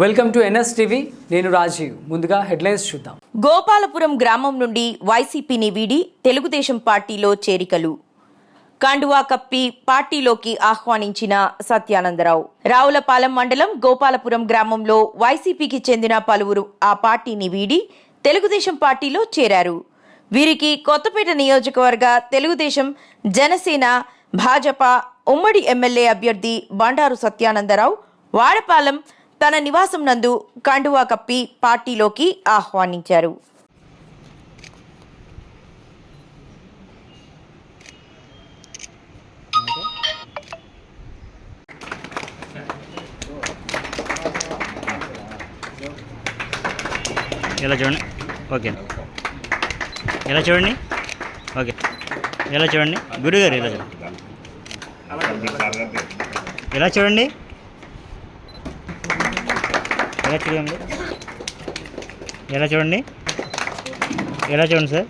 Welcome to NS TV. నేను రాజీవ్. ముందుగా headlines చూద్దాం. గోపాలపురం గ్రామం నుండి వైసీపీని వీడి తెలుగుదేశం పార్టీలో చేరికలు. కండువా కప్పి పార్టీలోకి ఆహ్వానించిన సత్యానందరావు. రావులపాలెం మండలం గోపాలపురం గ్రామంలో వైసీపీకి చెందిన పలువురు ఆ పార్టీని వీడి తెలుగుదేశం పార్టీలో చేరారు. వీరికి కొత్తపేట నియోజకవర్గ తెలుగుదేశం జనసేన భాజపా ఉమ్మడి ఎమ్మెల్యే అభ్యర్థి బండారు సత్యానందరావు వాడపాలెం తన నివాసం నందు కండువా కప్పి పార్టీలోకి ఆహ్వానించారు. ఇలా చూడండి? ఓకే. ఇలా చూడండి? ఓకే. ఇలా చూడండి? గురుగారు ఇలా చూడండి? ఇలా చూడండి? ఎలా చూడండి? ఎలా చూడండి? ఎలా చూడండి సార్?